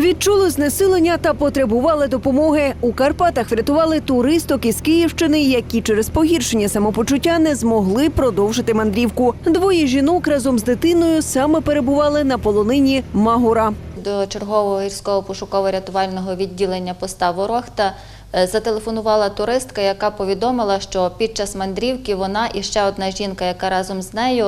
Відчули знесилення та потребували допомоги. У Карпатах врятували туристок із Київщини, які через погіршення самопочуття не змогли продовжити мандрівку. Двоє жінок разом з дитиною саме перебували на полонині Магура. До чергового гірського пошуково-рятувального відділення поста Ворохта зателефонувала туристка, яка повідомила, що під час мандрівки вона і ще одна жінка, яка разом з нею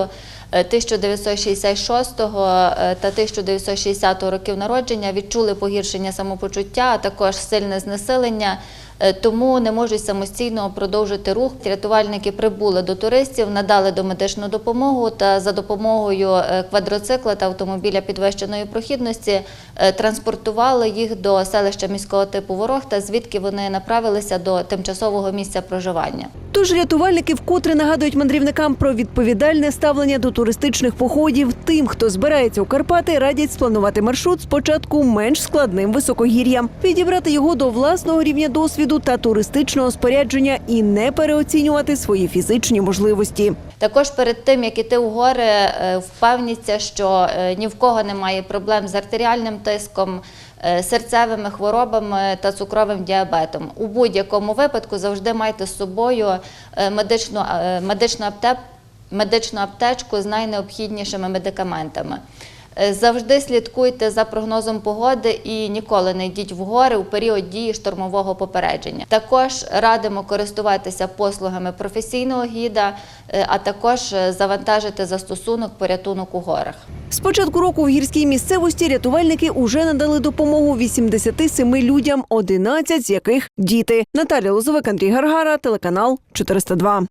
е, 1966 та 1960 років народження відчули погіршення самопочуття, а також сильне знесилення. Е, Тому не можуть самостійно продовжити рух. Рятувальники прибули до туристів, надали домедичну допомогу та за допомогою е, квадроцикла та автомобіля підвищеної прохідності е, транспортували їх до селища міського типу Ворохта, звідки вони направилися до тимчасового місця проживання. Тож рятувальники вкотре нагадують мандрівникам про відповідальне ставлення до туристичних походів. Тим, хто збирається у Карпати, радять спланувати маршрут спочатку менш складним високогір'ям, підібрати його до власного рівня досвіду та туристичного спорядження і не переоцінювати свої фізичні можливості. Також перед тим, як іти в гори, е, впевніться, що е, ні в кого немає проблем з артеріальним тиском, е, серцевими хворобами та цукровим діабетом. У будь-якому випадку завжди майте з собою медичну, медичну аптечку з найнеобхіднішими медикаментами. Е, Завжди слідкуйте за прогнозом погоди і ніколи не йдіть в гори у період дії штормового попередження. Також радимо користуватися послугами професійного гіда, е, а також е, завантажити застосунок порятунок у горах. З початку року в гірській місцевості рятувальники уже надали допомогу 87 людям, 11 з яких діти. Наталя Лозовик, Андрій Гаргара, телеканал 402.